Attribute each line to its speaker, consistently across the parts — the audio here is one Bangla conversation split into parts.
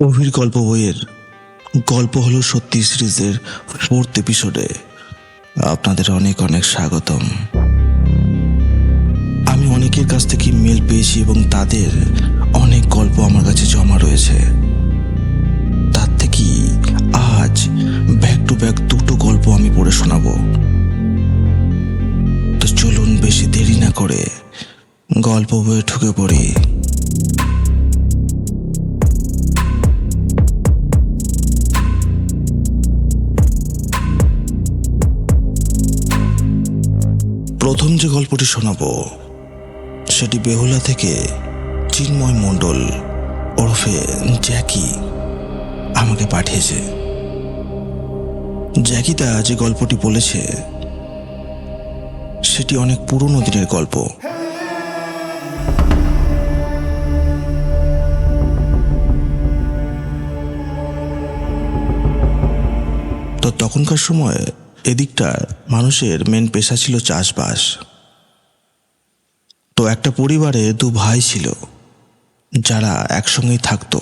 Speaker 1: অভির গল্প বইয়ের গল্প হলো সত্যি সিরিজের ফোর্থ এপিসোডে আপনাদের অনেক অনেক স্বাগতম। আমি অনেকের কাছ থেকে মেল পেয়েছি এবং তাদের অনেক গল্প আমার কাছে জমা রয়েছে। তার থেকে আজ ব্যাক টু ব্যাক দুটো গল্প আমি পড়ে শোনাবো। তো চলুন বেশি দেরি না করে গল্প বইয়ে ঢুকে পড়ি। প্রথম যে গল্পটি শোনাবো, সেটি বেহুলা থেকে চিন্ময় মণ্ডল ওরফে জ্যাকি আমাকে পাঠিয়েছে। জ্যাকিদা যে গল্পটি বলেছে, সেটি অনেক পুরনো দিনের গল্প। তো তখনকার সময় এদিকটা মানুষের মেন পেশা ছিল চাষবাস। তো একটা পরিবারে দু ভাই ছিল, যারা একসঙ্গেই থাকতো।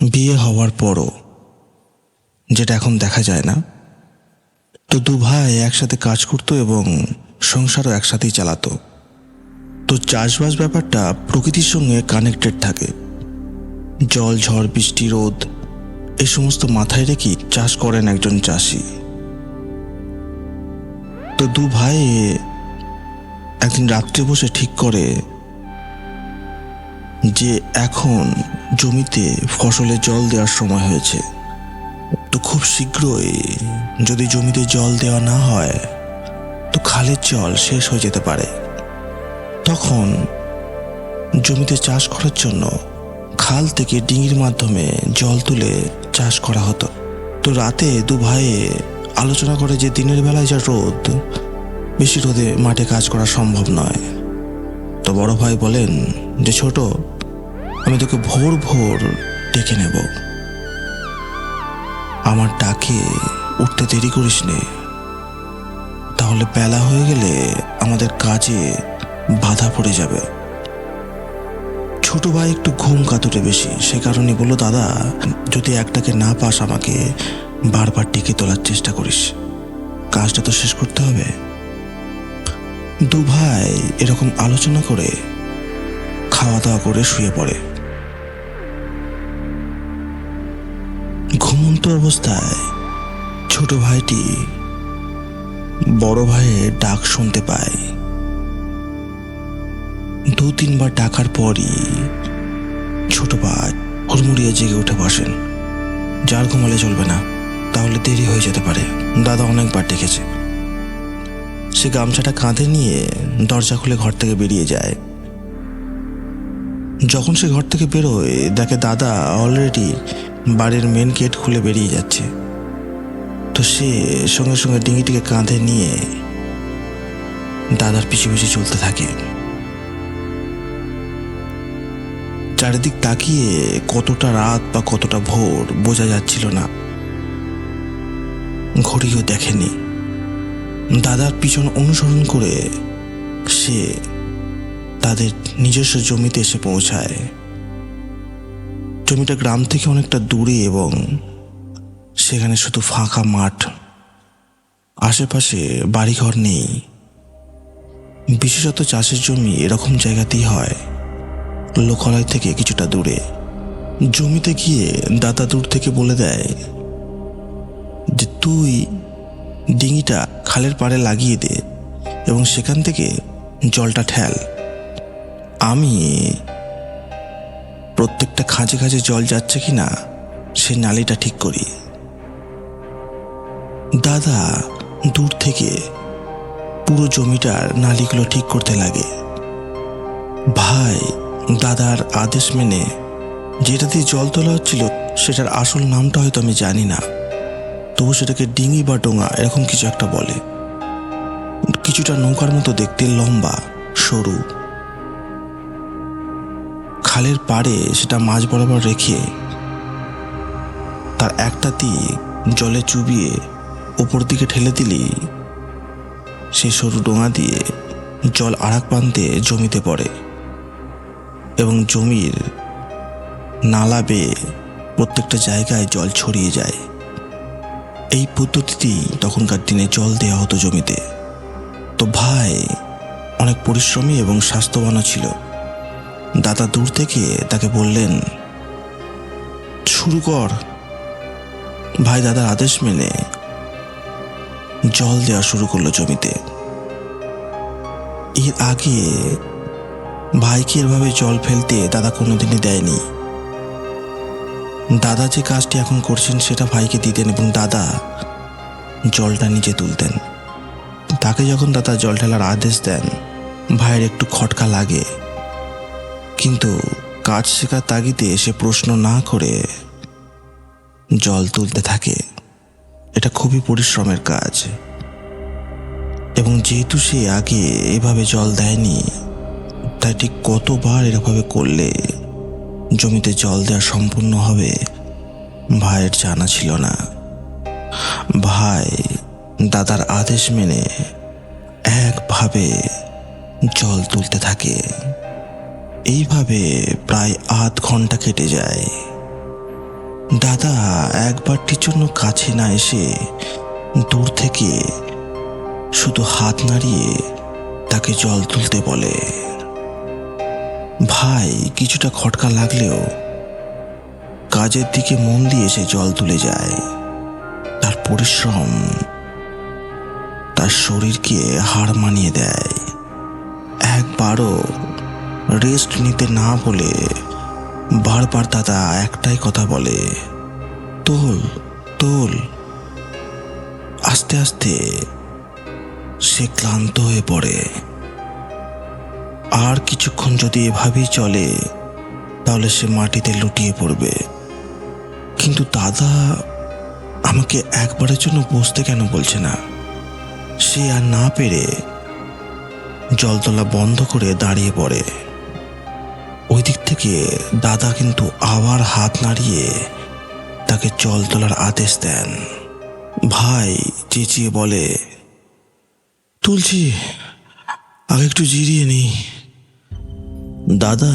Speaker 1: বিয়ে হওয়ার পরও, যেটা এখন দেখা যায় না। তো দু ভাই একসাথে কাজ করতো এবং সংসারও একসাথেই চালাতো। তো চাষবাস ব্যাপারটা প্রকৃতির সঙ্গে কানেক্টেড থাকে। জল, ঝড়, বৃষ্টি, রোদ এই সমস্ত মাথায় রেখেই চাষ করেন একজন চাষি। তো দু ভাই একদিন রাত্রে বসে ঠিক করে যে এখন জমিতে ফসলে জল দেওয়ার সময় হয়েছে। তো খুব শীঘ্রই যদি জমিতে জল দেওয়া না হয়, তো খালের জল শেষ হয়ে যেতে পারে। তখন জমিতে চাষ করার জন্য খাল থেকে ডিঙির মাধ্যমে জল তুলে চাষ করা হতো। তো রাতে দু ভাইয়ে আলোচনা করে যে দিনের বেলায় যা রোদ, বেশি রোদে মাঠে কাজ করা সম্ভব নয়। তো বড় ভাই বলেন যে, ছোট, আমি তোকে ভোর ভোর ডেকে নেব। আমার ডাকে উঠতে দেরি করিস নে। তাহলে বেলা হয়ে গেলে আমাদের কাজে বাধা পড়ে যাবে। ছোট ভাই একটু ঘুম কাতুরে বেশি, সে কারণে বলল, দাদা, যদি একটাকে না পাস আমাকে বারবার ডেকে তোলার চেষ্টা করিস। কাজটা তো শেষ করতে হবে। দু ভাই এরকম আলোচনা করে খাওয়া দাওয়া করে শুয়ে পড়ে। ঘুমন্ত অবস্থায় ছোট ভাইটি বড় ভাইয়ের ডাক শুনতে পায়। দু তিনবার ডাকার পরই ছোট ভাই হুড়মুড়িয়ে জেগে উঠে বসেন। যার ঘুমালে চলবে না। তাহলে দেরি হয়ে যেতে পারে। দাদা অনেকবার ডেকেছে। সে গামছাটা কাঁধে নিয়ে দরজা খুলে ঘর থেকে বেরিয়ে যায়। যখন সে ঘর থেকে বেরোয়, দেখে দাদা অলরেডি বাড়ির মেন গেট খুলে বেরিয়ে যাচ্ছে। তো সে সঙ্গে সঙ্গে ডিঙিটিকে কাঁধে নিয়ে দাদার পিছু পিছু চলতে থাকে। চারিদিক তাকিয়ে কতটা রাত বা কতটা ভোর বোঝা যাচ্ছিল না। ঘড়িও দেখেনি। দাদার পিছন অনুসরণ করে সে তাদের নিজস্ব জমিতে এসে পৌঁছায়। জমিটা গ্রাম থেকে অনেকটা দূরে এবং সেখানে শুধু ফাঁকা মাঠ। আশেপাশে বাড়িঘর নেই। বিশেষত চাষের জমি এরকম জায়গাতেই হয়। লোকালয় থেকে কিছুটা দূরে। জমিতে গিয়ে দাদা দূর থেকে বলে দেয় যে তুই ডিঙিটা খালের পাড়ে লাগিয়ে দে এবং সেখান থেকে জলটা ঠেল। আমি প্রত্যেকটা খাঁজে খাঁজে জল যাচ্ছে কি না, সে নালিটা ঠিক করি। দাদা দূর থেকে পুরো জমিটার নালিগুলো ঠিক করতে লাগে। ভাই, দাদার আদেশ মেনে যেটা দিয়ে জল তোলা হচ্ছিল, সেটার আসল নামটা হয়তো আমি জানি না। তবু সেটাকে ডিঙি বা ডোঙা এরকম কিছু একটা বলে। কিছুটা নৌকার মতো দেখতে লম্বা, সরু। খালের পাড়ে সেটা মাছ বরাবর রেখে তার একটা দিক জলে চুবিয়ে ওপর দিকে ঠেলে দিলি। সেই সরু ডোঙা দিয়ে জল আরাক প্রান্তে জমিতে পড়ে এবং জমির নালা বেয়ে প্রত্যেকটা জায়গায় জল ছড়িয়ে যায়। এই পদ্ধতিটি তখনকার দিনে জল দেওয়া হতো জমিতে। তো ভাই, অনেক পরিশ্রমী এবং স্বাস্থ্যবানও ছিল। দাদা দূর থেকে তাকে বললেন, শুরু কর। ভাই দাদার আদেশ মেনে জল দেওয়া শুরু করল জমিতে। এর আগে ভাইকে এভাবে জল ফেলতে দাদা কোনোদিনই দেয়নি। দাদা যে কাজটি এখন করছেন সেটা ভাইকে দিতেন এবং দাদা জলটা নিজে তুলতেন। তাকে যখন দাদা জল ঢালার আদেশ দেন, ভাইয়ের একটু খটকা লাগে। কিন্তু কাজ শেখার তাগিদে সে প্রশ্ন না করে জল তুলতে থাকে। এটা খুবই পরিশ্রমের কাজ। এবং যেহেতু সে আগে এভাবে জল দেয়নি, তাই ঠিক কতবার এরভাবে করলে জমিতে জল দেওয়া সম্পূর্ণ হবে, ভাইয়ের জানা ছিল না। ভাই দাদার আদেশ মেনে একভাবে জল তুলতে থাকে। এইভাবে প্রায় আধ ঘণ্টা কেটে যায়। দাদা একবারটির জন্য কাছে না এসে দূর থেকে শুধু হাত নাড়িয়ে তাকে জল তুলতে বলে। ভাই, কিছুটা খটকা লাগলেও কাজের দিকে মন দিয়ে সে জল তুলে যায়। তার পরিশ্রম তার শরীরকে হার মানিয়ে দেয়। একবারও রেস্ট নিতে না বলে বারবার দাদা একটাই কথা বলে, তোল তোল। আস্তে আস্তে সে ক্লান্ত হয়ে পড়ে। কিছুক্ষণ যদি এভাবেই চলে, তাহলে সে মাটিতে লুটিয়ে পড়বে। কিন্তু দাদা আমাকে একবারের জন্য বসতে কেন বলছে না? সে আর না পেরে জল তোলা বন্ধ করে দাঁড়িয়ে পড়ে। ওই দিক থেকে দাদা কিন্তু আবার হাত নাড়িয়ে তাকে জল তোলার আদেশ দেন। ভাই, চেঁচিয়ে বলে, তুলছি, আগে একটু জিরিয়ে নেই। দাদা,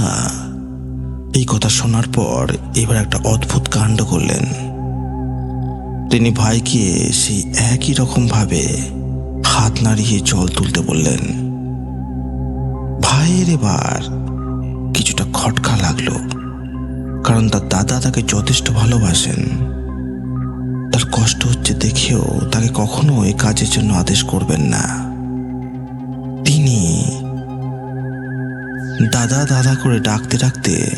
Speaker 1: এই কথা শোনার পর এবার একটা অদ্ভুত কাণ্ড করলেন। তিনি ভাইকে সেই একই রকম ভাবে হাত নাড়িয়ে জল তুলতে বললেন, ভাইয়ের এবার কিছুটা খটকা লাগল, কারণ তার দাদা তাকে যথেষ্ট ভালোবাসেন। তার কষ্ট হচ্ছে দেখেও তাকে কখনো এই কাজের জন্য আদেশ করবেন না। দাদা দাদা করে ডাকতে ডাকতে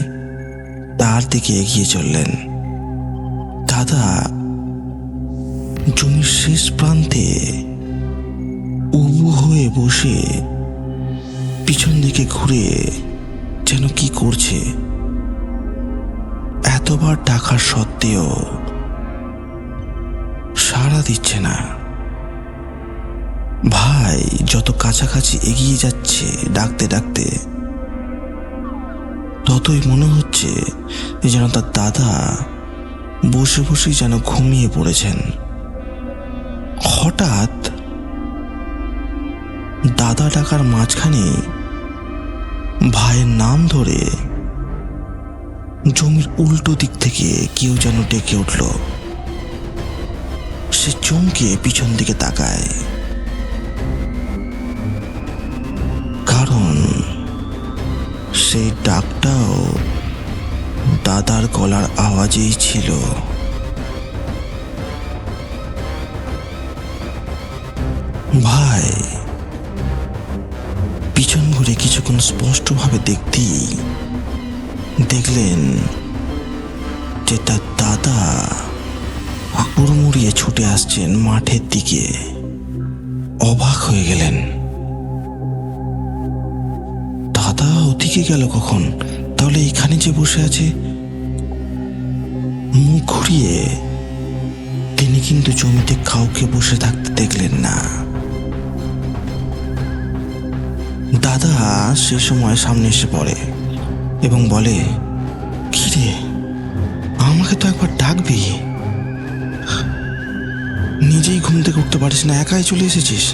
Speaker 1: তার দিকে এগিয়ে চললেন। দাদা, জমির শেষ প্রান্তে উবু হয়ে বসে পিছন দিকে ঘুরে যেন কি করছে। এতবার ডাকার সত্ত্বেও সাড়া দিচ্ছে না। ভাই, যত কাছাকাছি এগিয়ে যাচ্ছে, ডাকতে ডাকতে ততই মনে হচ্ছে যেন তার দাদা বসে বসেই যেন ঘুমিয়ে পড়েছেন। হঠাৎ দাদা ডাকার মাঝখানে ভাইয়ের নাম ধরে জমির উল্টো দিক থেকে কেউ যেন ডেকে উঠল। সে চমকে পিছন দিকে তাকায়। সেই ডাকটাও দাদার গলার আওয়াজেই ছিল। ভাই, পিছন ঘুরে কিছুক্ষণ স্পষ্টভাবে দেখতেই দেখলেন যে তার দাদা হুড়মুড়িয়ে ছুটে আসছেন মাঠের দিকে। অবাক হয়ে গেলেন। ওদিকে গেল কখন? তাহলে এখানে যে বসে আছে, মুখ ঘুরিয়ে তিনি কিন্তু জমিতে কাউকে বসে থাকতে দেখলেন না। দাদা সে সময় সামনে এসে পড়ে এবং বলে, কিরে, আমাকে তো একবার ডাকবি? নিজেই ঘুম থেকে উঠতে পারিস না, একাই চলে এসেছিস?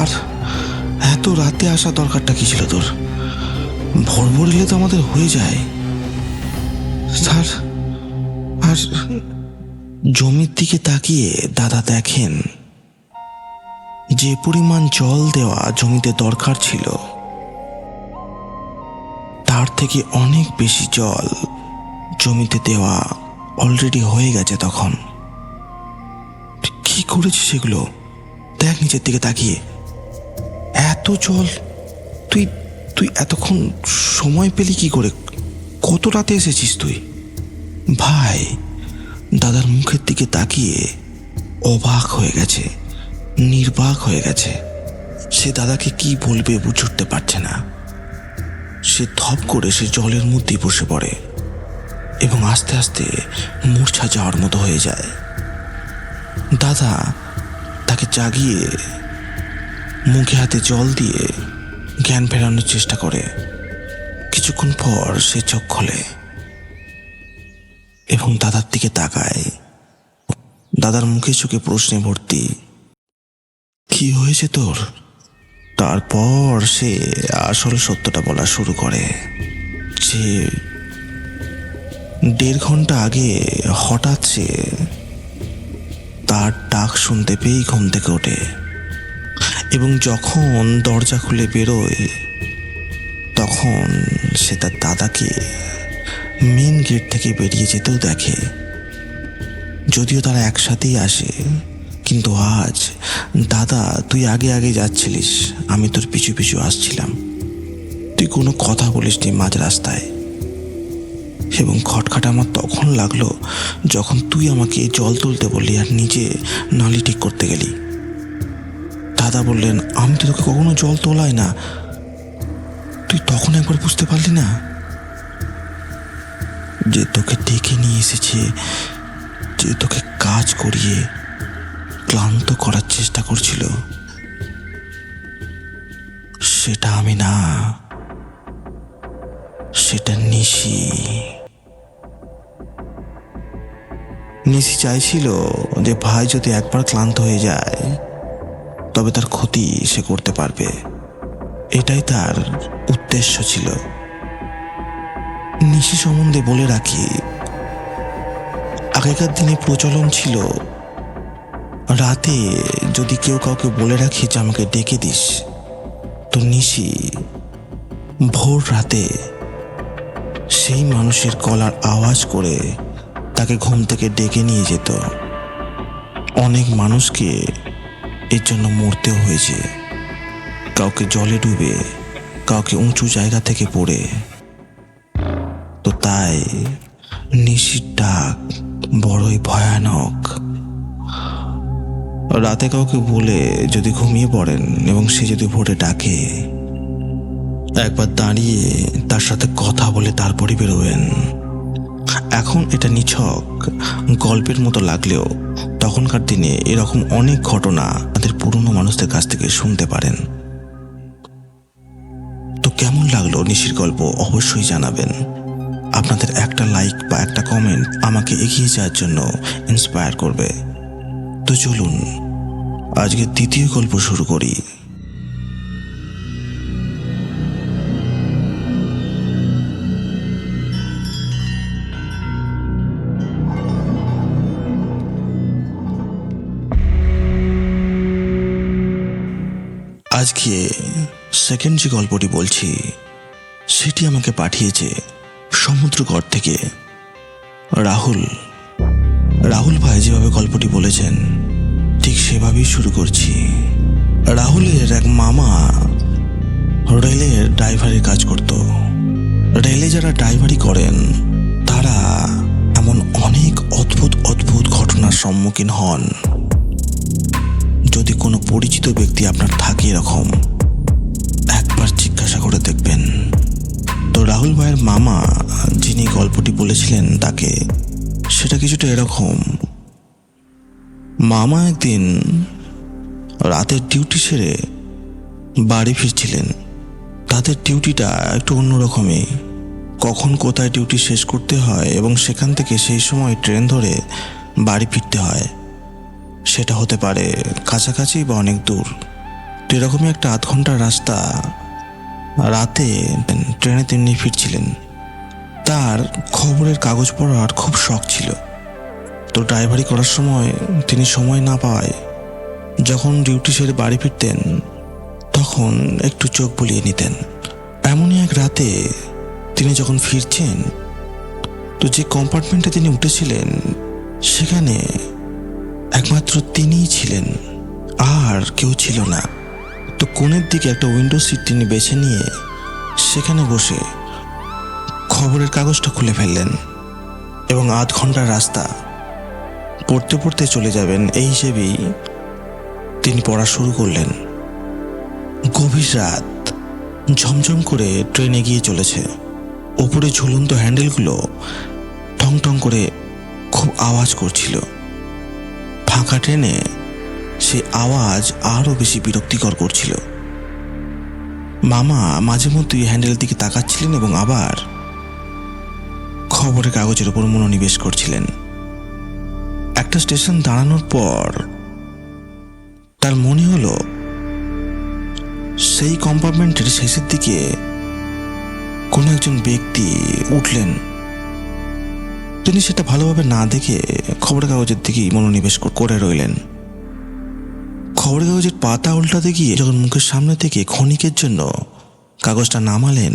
Speaker 1: আর রাতে আসা দরকারটা কি ছিল তোর? ভোর ভোর তো আমাদের হয়ে যায়। স্যার, আর জমির দিকে তাকিয়ে দাদা দেখেন, যে পরিমাণ জল দেওয়া জমিতে দরকার ছিল, তার থেকে অনেক বেশি জল জমিতে দেওয়া অলরেডি হয়ে গেছে তখন। কি করেছিস সেগুলো? দেখ নিচের দিকে তাকিয়ে। এত জল তুই তুই এতক্ষণ সময় পেলি কি করে? কত রাতে এসেছিস তুই? ভাই, দাদার মুখের দিকে তাকিয়ে অবাক হয়ে গেছে, নির্বাক হয়ে গেছে। সে দাদাকে কি বলবে বুঝে উঠতে পারছে না। সে ধপ করে সে জলের মধ্যে বসে পড়ে এবং আস্তে আস্তে মূর্ছা যাওয়ার মতো হয়ে যায়। দাদা তাকে জাগিয়ে মুখে হাতে জল দিয়ে জ্ঞান ফেরানোর চেষ্টা করে। কিছুক্ষণ পর সে চোখ খোলে এবং দাদার দিকে তাকায়। দাদার মুখে চোখে প্রশ্নে ভর্তি, কি হয়েছে তোর? তারপর সে আসল সত্যটা বলা শুরু করে যে, দেড় ঘণ্টা আগে হঠাৎ সে তার ডাক শুনতে পেয়েই ঘুম থেকে ওঠে। এবং যখন দরজা খুলে বেরোয়, তখন সে তার দাদাকে মেন গেট থেকে বেরিয়ে যেতেও দেখে। যদিও তারা একসাথেই আসে, কিন্তু আজ, দাদা, তুই আগে আগে যাচ্ছিলিস, আমি তোর পিছু পিছু আসছিলাম। তুই কোনো কথা বলিসনি মাঝ রাস্তায়। এবং খটখাট আমার তখন লাগল যখন তুই আমাকে জল তুলতে বললি আর নিজে নালি ঠিক করতে গেলি। দাদা বললেন, আমি তো তোকে কখনো জল তোলাই না। তুই তখন একবার বুঝতে পারলি না যে তোকে ডেকে নিয়ে এসেছে, যে তোকে কাজ করিয়ে ক্লান্ত করার চেষ্টা করছিল। সেটা আমি না। সেটা নিশি। নিশি চাইছিল যে ভাই যদি একবার ক্লান্ত হয়ে যায় তবে তার ক্ষতি সে করতে পারবে। এটাই তার উদ্দেশ্য ছিল। নিশি সম্বন্ধে বলে রাখি, আগেকার দিনে প্রচলন ছিল, রাতে যদি কেউ কাউকে বলে রাখি যে আমাকে ডেকে দিস, তো নিশি ভোর রাতে সেই মানুষের গলার আওয়াজ করে তাকে ঘুম থেকে ডেকে নিয়ে যেত। অনেক মানুষকে এর জন্য মরতেও হয়েছে। কাউকে জলে ডুবে, কাউকে উঁচু জায়গা থেকে পড়ে। তো তাই নিশির ডাক বড়ই ভয়ানক। রাতে কাউকে বলে যদি ঘুমিয়ে পড়েন এবং সে যদি ভোরে ডাকে, একবার দাঁড়িয়ে তার সাথে কথা বলে তারপরই বেরোবেন। এখন এটা নিছক গল্পের মতো লাগলেও তখনকার দিনে এরকম অনেক ঘটনা তাদের পুরনো মানুষদের কাছ থেকে শুনতে পারেন। তো কেমন লাগল নিশির গল্প অবশ্যই জানাবেন। আপনাদের একটা লাইক বা একটা কমেন্ট আমাকে এগিয়ে যাওয়ার জন্য ইন্সপায়ার করবে। তো চলুন আজকে দ্বিতীয় গল্প শুরু করি। আজকে সেকেন্ড যে গল্পটি বলছি, সেটি আমাকে পাঠিয়েছে সমুদ্রগড় থেকে রাহুল। রাহুল ভাই যেভাবে গল্পটি বলেছেন, ঠিক সেভাবেই শুরু করছি। রাহুলের এক মামা রেলের ড্রাইভারের কাজ করত। রেলে যারা ড্রাইভারি করেন, তারা এমন অনেক অদ্ভুত অদ্ভুত ঘটনার সম্মুখীন হন। যদি কোনো পরিচিত ব্যক্তি আপনার থাকে এরকম, একবার জিজ্ঞাসা করে দেখবেন। তো রাহুল ভাইয়ের মামা, যিনি গল্পটি বলেছিলেন তাকে, সেটা কিছুটা এরকম। মামা একদিন রাতের ডিউটি সেরে বাড়ি ফিরছিলেন। তাদের ডিউটিটা একটু অন্যরকমই। কখন কোথায় ডিউটি শেষ করতে হয় এবং সেখান থেকে সেই সময় ট্রেন ধরে বাড়ি ফিরতে হয়। সেটা হতে পারে কাছাকাছি বা অনেক দূর। তো এরকমই একটা আধ ঘণ্টার রাস্তা। রাতে ট্রেনে তিনি ফিরছিলেন। তার খবরের কাগজ পড়ার খুব শখ ছিল। তো ড্রাইভারি করার সময় তিনি সময় না পাওয়ায় যখন ডিউটি সেরে বাড়ি ফিরতেন, তখন একটু চোখ বুলিয়ে নিতেন। এমনই এক রাতে তিনি যখন ফিরছেন, তো যে কম্পার্টমেন্টে তিনি উঠেছিলেন, সেখানে একমাত্র তিনিই ছিলেন। আর কেউ ছিল না। তো কোণের দিকে একটা উইন্ডো সিট তিনি বেছে নিয়ে সেখানে বসে খবরের কাগজটা খুলে ফেললেন এবং আধ ঘণ্টার রাস্তা পড়তে পড়তে চলে যাবেন। এই হিসেবেই তিনি পড়া শুরু করলেন। গভীর রাত। ঝমঝম করে ট্রেন এগিয়ে চলেছে। ওপরে ঝুলন্ত হ্যান্ডেলগুলো ঠং ঠং করে খুব আওয়াজ করছিল। ফাঁকা ট্রেনে সে আওয়াজ আরও বেশি বিরক্তিকর করছিল। মামা মাঝে মধ্যেই হ্যান্ডেলের দিকে তাকাচ্ছিলেন এবং আবার খবরের কাগজের উপর মনোনিবেশ করছিলেন। একটা স্টেশন দাঁড়ানোর পর তার মনে হলো, সেই কম্পার্টমেন্টের শেষের দিকে কোনো একজন ব্যক্তি উঠলেন। তিনি সেটা ভালোভাবে না দেখে খবরের কাগজের দিকেই মনোনিবেশ করে রইলেন। খবরের কাগজের পাতা উল্টাতে গিয়ে যখন মুখের সামনে থেকে ক্ষণিকের জন্য কাগজটা নামালেন,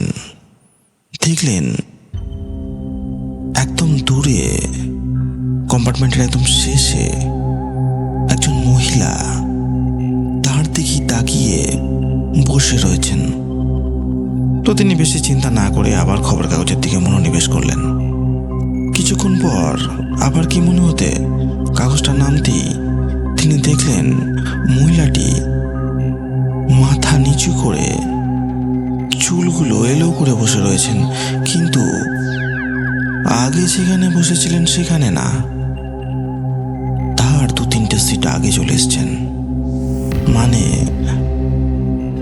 Speaker 1: দেখলেন একদম দূরে, কম্পার্টমেন্টের একদম শেষে একজন মহিলা তার দিকে তাকিয়ে বসে রয়েছেন। তো তিনি বেশি চিন্তা না করে আবার খবর কাগজের দিকে মনোনিবেশ করলেন। কিছুক্ষণ পর আবার কি মনে হতে কাগজটা নামতেই তিনি দেখলেন মহিলাটি মাথা নিচু করে চুলগুলো এলো করে বসে রয়েছেন। কিন্তু আগে যেখানে বসেছিলেন সেখানে না। তার দু তিনটে সিট আগে চলে এসছেন। মানে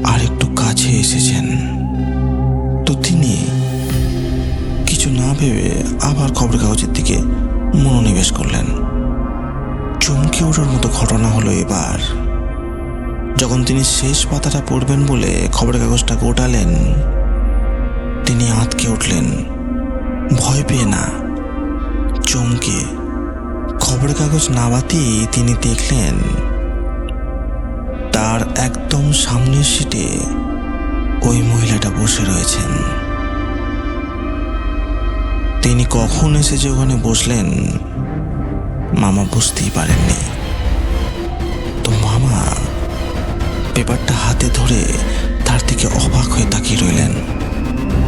Speaker 1: আরেকটু কাছে এসেছেন। ভেবে আবার খবর কাগজের দিকে মনোনিবেশ করলেন। চমকে ওঠার মতো ঘটনা হলো এবার। যখন তিনি শেষ পাতাটা পড়বেন বলে খবরের কাগজটা গোটালেন, তিনি আঁতকে উঠলেন। ভয় পেয়ে না, চমকে খবরের কাগজ নাবাতেই তিনি দেখলেন, তার একদম সামনের সিটে ওই মহিলাটা বসে রয়েছেন। তিনি কখন এসে যে ওখানে বসলেন, মামা বুঝতেই পারেননি। তো মামা পেপারটা হাতে ধরে তার দিকে অবাক হয়ে তাকিয়ে রইলেন।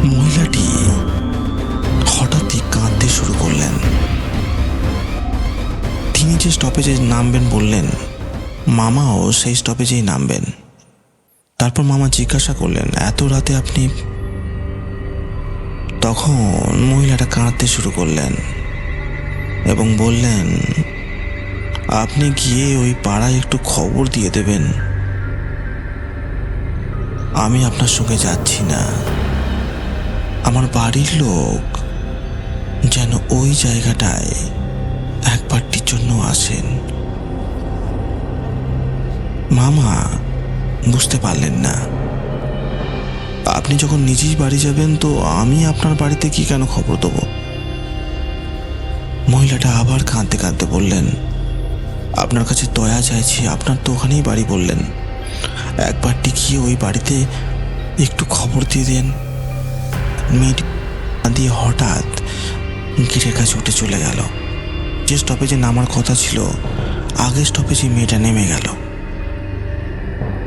Speaker 1: মহিলাটি হঠাৎই কাঁদতে শুরু করলেন। তিনি যে স্টপেজে নামবেন বললেন, মামাও সেই স্টপেজেই নামবেন। তারপর মামা জিজ্ঞাসা করলেন, এত রাতে আপনি তখন মহিলাটা কাঁদতে শুরু করলেন এবং বললেন, আপনি গিয়ে ওই পাড়ায় একটু খবর দিয়ে দেবেন। আমি আপনার সঙ্গে যাচ্ছি না। আমার বাড়ির লোক যেন ওই জায়গাটায় একবারটির জন্য আসেন। মামা, বুঝতে পারলেন না। আপনি যখন নিজেই বাড়ি যাবেন, তো আমি আপনার বাড়িতে কি কেন খবর দেবো? মহিলাটা আবার কাঁদতে কাঁদতে বললেন, আপনার কাছে দয়া চাইছি, আপনার তো ওখানেই বাড়ি বললেন। একবারটি গিয়ে ওই বাড়িতে একটু খবর দিয়ে দেন। মেয়েটি দিয়ে হঠাৎ গেটের কাছে উঠে চলে গেল। যে স্টপেজে নামার কথা ছিল আগের স্টপেজে মেয়েটা নেমে গেল।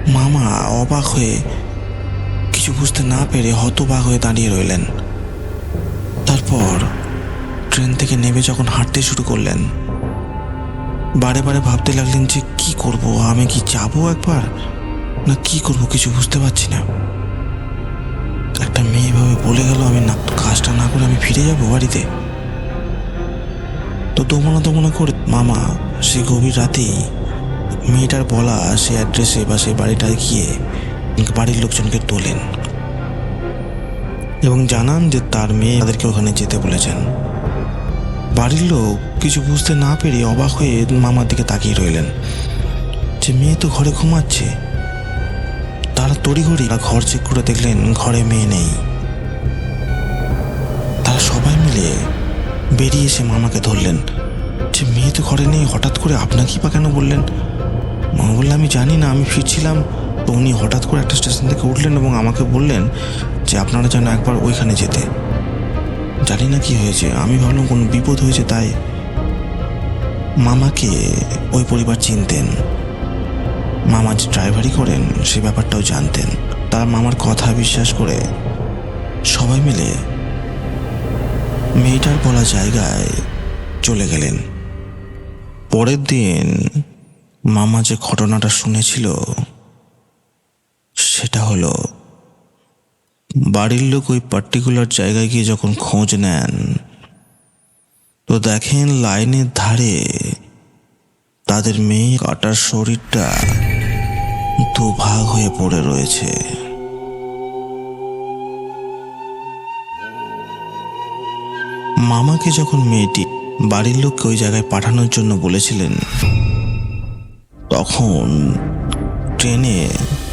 Speaker 1: মামা অবাক হয়ে কিছু বুঝতে না পেরে হতবাক হয়ে দাঁড়িয়ে রইলেন। তারপর ট্রেন থেকে নেমে যখন হাঁটতে শুরু করলেন, বারে বারে ভাবতে লাগলেন যে কি করব, আমি কি যাব একবার, না কি করব কিছু বুঝতে পারছি না। একটা মেয়ে ভাবে বলে গেল, আমি না, কাজটা না করে আমি ফিরে যাব বাড়িতে। তো দমনা দমনা করে মামা, সে গভীর রাতেই মেয়েটার বলা, সে অ্যাড্রেসে বা সেই বাড়িটায় গিয়ে বাড়ির লোকজনকে তোলেন। এবং জানান যে তার মেয়ে তাদেরকে ওখানে যেতে বলেছেন। বাড়ির লোক কিছু বুঝতে না পেরে অবাক হয়ে মামার দিকে তাকিয়ে রইলেন। যে মেয়ে তো ঘরে ঘুমাচ্ছে। তারা তড়িঘড়ি ঘর চেক করে দেখলেন ঘরে মেয়ে নেই। তারা সবাই মিলে বেরিয়ে এসে মামাকে ধরলেন। যে মেয়ে তো ঘরে নেই, হঠাৎ করে আপনাকেই বা কেন বললেন? মামা বললে আমি জানি না, আমি ফিরছিলাম। তো উনি হঠাৎ করে একটা স্টেশন থেকে উঠলেন এবং আমাকে বললেন যে আপনারা যেন একবার ওইখানে যেতে। জানি না কি হয়েছে, আমি ভাবলাম কোনো বিপদ হয়েছে, তাই মামাকে ওই পরিবার চিনতেন। মামা যে ড্রাইভারি করেন, সে ব্যাপারটাও জানতেন। তার মামার কথা বিশ্বাস করে সবাই মিলে মেয়েটার বলা জায়গায় চলে গেলেন। পরের দিন মামা যে ঘটনাটা শুনেছিল সেটা হলো, বাড়ির লোক ওই পার্টিকুলার জায়গায় গিয়ে যখন খোঁজ নেন, তো দেখেন লাইনের ধারে তাদের মেয়ে কাটার শরীরটা দুভাগ হয়ে পড়ে রয়েছে। মামাকে যখন মেয়েটি বাড়ির লোককে ওই জায়গায় পাঠানোর জন্য বলেছিলেন, তখন ট্রেনে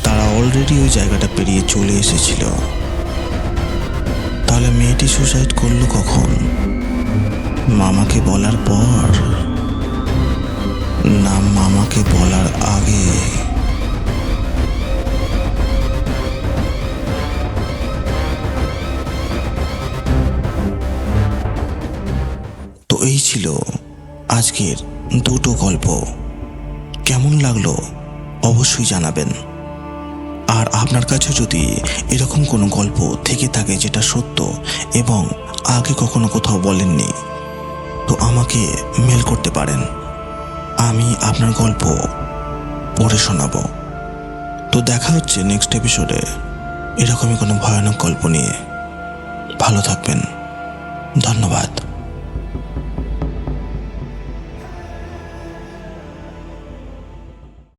Speaker 1: তারা অলরেডি ওই জায়গাটা পেরিয়ে চলে এসেছিল। তাহলে মেয়েটি সুসাইড করল কখন? মামাকে বলার পর? না, মামাকে বলার আগে। তো এই ছিল আজকের দুটো গল্প। কেমন লাগল? অবশ্যই জানাবেন। আর আপনার কাছে যদি এরকম কোনো গল্প থেকে থাকে যেটা সত্য এবং আগে কখনো কোথাও বলেননি, তো আমাকে মেল করতে পারেন। আমি আপনার গল্প পড়ে শোনাবো। তো দেখা হচ্ছে নেক্সট এপিসোডে এরকমই কোনো ভয়ানক গল্প নিয়ে। ভালো থাকবেন। ধন্যবাদ।